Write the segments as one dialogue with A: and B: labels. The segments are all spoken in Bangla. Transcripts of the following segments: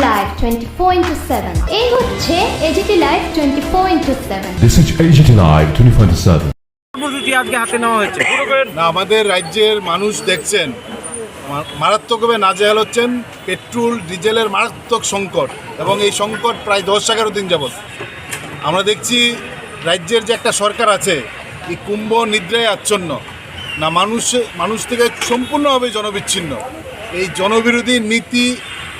A: টোয়েন্টি ফোর ইন্টু সেভেন এই হচ্ছে AGT live twenty four into seven
B: This is AGT Live 24/7.
C: কর্মসূচি আজকে হাতে নেওয়া হয়েছে।
D: না আমাদের রাজ্যের মানুষ দেখছেন। মারাত্মকভাবে নাজেহাল হচ্ছেন পেট্রোল ডিজেলের মারাত্মক সংকট এবং এই সংকট প্রায় দশ এগারো দিন যাবৎ। আমরা দেখছি রাজ্যের যে একটা সরকার আছে এই কুম্ভ নিদ্রায় আচ্ছন্ন। না মানুষ মানুষ থেকে সম্পূর্ণভাবে জনবিচ্ছিন্ন। এই জনবিরোধী নীতি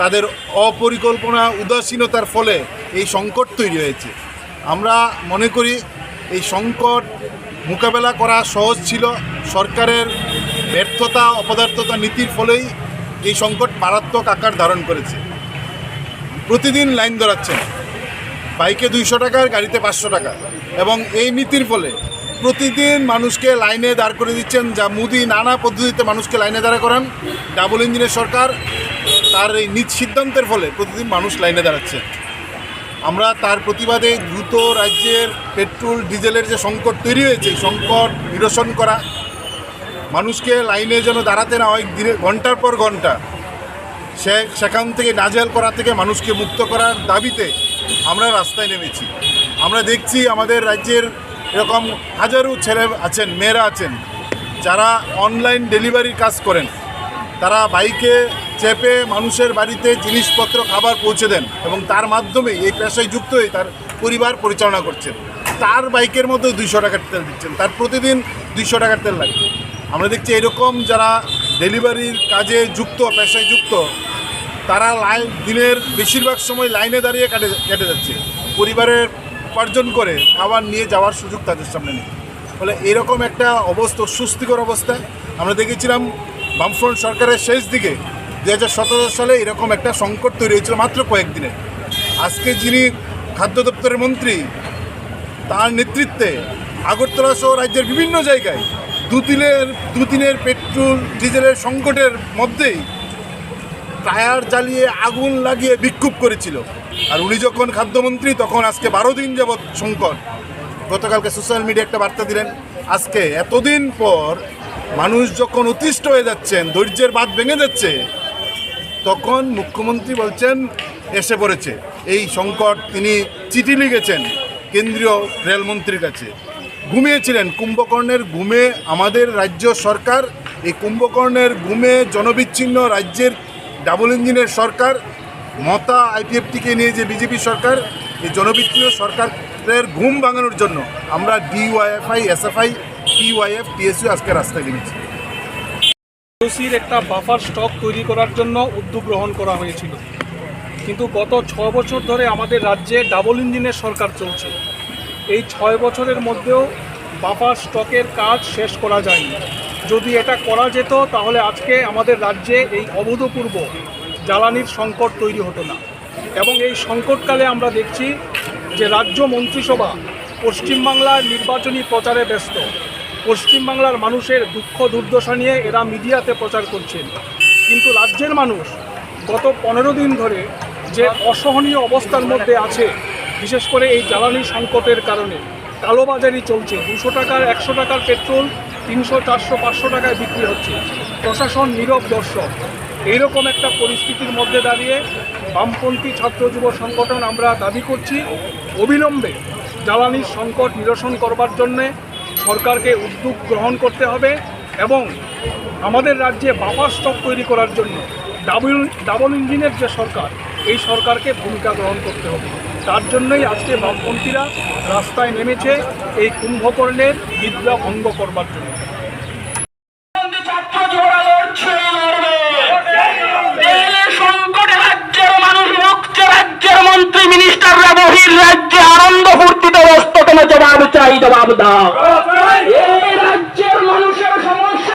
D: তাদের অপরিকল্পনা উদাসীনতার ফলে এই সংকট তৈরি হয়েছে। আমরা মনে করি এই সংকট মোকাবেলা করা সহজ ছিল। সরকারের ব্যর্থতা, অপদার্থতা নীতির ফলেই এই সংকট মারাত্মক আকার ধারণ করেছে। প্রতিদিন লাইন ধরাচ্ছেন। বাইকে দুইশো টাকার গাড়িতে পাঁচশো টাকা। এবং এই নীতির ফলে প্রতিদিন মানুষকে লাইনে দাঁড় করে দিচ্ছেন। যা মোদি নানা পদ্ধতিতে মানুষকে লাইনে দাঁড়া করান। ডাবল ইঞ্জিনের সরকার তার এই নিজ সিদ্ধান্তের ফলে প্রতিদিন মানুষ লাইনে দাঁড়াচ্ছে। আমরা তার প্রতিবাদে দ্রুত রাজ্যের পেট্রোল, ডিজেলের যে সংকট তৈরি হয়েছে সংকট নিরসন করা, মানুষকে লাইনে যেন দাঁড়াতে না হয়, দিনে ঘণ্টার পর ঘণ্টা, সে সেখান থেকে নাজেহাল করা থেকে মানুষকে মুক্ত করার দাবিতে আমরা রাস্তায় নেমেছি। আমরা দেখছি আমাদের রাজ্যের এরকম হাজারো ছেলে আছেন, মেয়েরা আছেন, যারা অনলাইন ডেলিভারির কাজ করেন। তারা বাইকে চেপে মানুষের বাড়িতে জিনিসপত্র, খাবার পৌঁছে দেন এবং তার মাধ্যমে এই পেশায় যুক্ত হয়ে তার পরিবার পরিচালনা করছেন। তার বাইকের মধ্যে দুইশো টাকার তেল দিচ্ছেন। তার প্রতিদিন দুইশো টাকার তেল লাগে। আমরা দেখছি এরকম যারা ডেলিভারির কাজে যুক্ত, পেশায় যুক্ত, তারা লাইন, দিনের বেশিরভাগ সময় লাইনে দাঁড়িয়ে কাটে, কেটে যাচ্ছে। পরিবারের উপার্জন করে খাবার নিয়ে যাওয়ার সুযোগ তাদের সামনে নেই। ফলে এরকম একটা অবস্থা সুস্থিকর অবস্থা। আমরা দেখেছিলাম বামফ্রন্ট সরকারের শেষ দিকে দু হাজার সতেরো সালে এরকম একটা সংকট তৈরি হয়েছিল মাত্র কয়েকদিনে। আজকে যিনি খাদ্য দপ্তরের মন্ত্রী, তার নেতৃত্বে আগরতলা সহ রাজ্যের বিভিন্ন জায়গায় দুদিনের দুদিনের পেট্রোল, ডিজেলের সংকটের মধ্যেই টায়ার জ্বালিয়ে আগুন লাগিয়ে বিক্ষোভ করেছিল। আর উনি যখন খাদ্যমন্ত্রী, তখন আজকে বারো দিন যাবৎ সংকট। গতকালকে সোশ্যাল মিডিয়া একটা বার্তা দিলেন, আজকে এতদিন পর মানুষ যখন অতিষ্ঠ হয়ে যাচ্ছেন, ধৈর্যের বাদ ভেঙে যাচ্ছে, তখন মুখ্যমন্ত্রী বলছেন, এসে পড়েছে। এই সংকট তিনি চিঠি লিখেছেন কেন্দ্রীয় রেলমন্ত্রীর কাছে। ঘুমিয়েছিলেন। কুম্ভকর্ণের ঘুমে আমাদের রাজ্য সরকার, এই কুম্ভকর্ণের ঘুমে জনবিচ্ছিন্ন রাজ্যের ডাবল ইঞ্জিনের সরকার, মতা আইপিএফটিকে নিয়ে যে বিজেপি সরকার, এই জনবিচ্ছিন্ন সরকারের ঘুম ভাঙানোর জন্য আমরা ডিওয়াইএফআই, এসএফআই টিওয়াইএফ টিএসইউ আজকে রাস্তায় নেমেছি।
E: ওসির একটা বাফার স্টক তৈরি করার জন্য উদ্যোগ গ্রহণ করা হয়েছিল। কিন্তু গত ছ বছর ধরে আমাদের রাজ্যে ডাবল ইঞ্জিনের সরকার চলছে। এই ছয় বছরের মধ্যেও বাফার স্টকের কাজ শেষ করা যায়নি। যদি এটা করা যেত, তাহলে আজকে আমাদের রাজ্যে এই অভূতপূর্ব জ্বালানির সংকট তৈরি হতো না। এবং এই সংকটকালে আমরা দেখছি যে রাজ্য মন্ত্রিসভা পশ্চিমবাংলার নির্বাচনী প্রচারে ব্যস্ত। পশ্চিমবাংলার মানুষের দুঃখ দুর্দশা নিয়ে এরা মিডিয়াতে প্রচার করছেন। কিন্তু রাজ্যের মানুষ গত পনেরো দিন ধরে যে অসহনীয় অবস্থার মধ্যে আছে, বিশেষ করে এই জ্বালানি সংকটের কারণে, কালোবাজারি চলছে, দুশো টাকার, একশো টাকার পেট্রোল, তিনশো, চারশো, পাঁচশো টাকায় বিক্রি হচ্ছে। প্রশাসন নীরব দর্শক। এইরকম একটা পরিস্থিতির মধ্যে দাঁড়িয়ে বামপন্থী ছাত্র যুব সংগঠন আমরা দাবি করছি, অবিলম্বে জ্বালানির সংকট নিরসন করবার জন্যে সরকারকে উদ্যোগ গ্রহণ করতে হবে এবং আমাদের রাজ্যে বাফার স্টক তৈরি করার জন্য ডাবল ডাবল ইঞ্জিনের যে সরকার, এই সরকারকে ভূমিকা গ্রহণ করতে হবে। তার জন্যই আজকে বামপন্থীরা রাস্তায় নেমেছে এই কুম্ভকর্ণের বিদ্যা ভঙ্গ করবার জন্য।
F: মন্ত্রী মিনিস্টাররা বহির রাজ্যে আনন্দ ফুর্তিতে ব্যস্ত জবাব চাই, জবাব দাও এই রাজ্যের মানুষের সমস্যা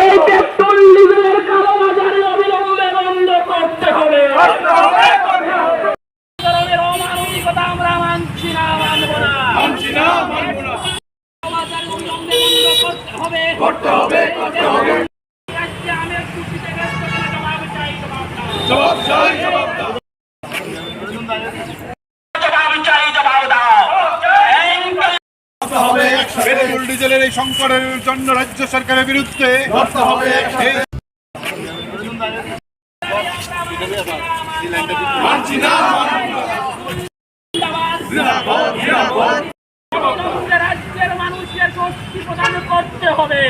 F: এই পেট্রোল ডিজেলের কালো বাজারে অবিলম্বে বন্ধ করতে হবে ধরনের অমানবিকতা আমরা মানছি না মানব না মানছি না মানব না বাজার অবিলম্বে করতে হবে করতে হবে করতে হবে। রাজ্যে আমের খুশিতে ব্যস্ত কোনো জবাব চাই জবাব চাই জবাব দাও। জবাব চাই জবাব দাও। এই
D: পেট্রোল ডিজেলের এই সংকটের জন্য রাজ্য সরকারের বিরুদ্ধে এই-
F: রাজ্যের মানুষের স্বস্তি প্রদান করতে হবে।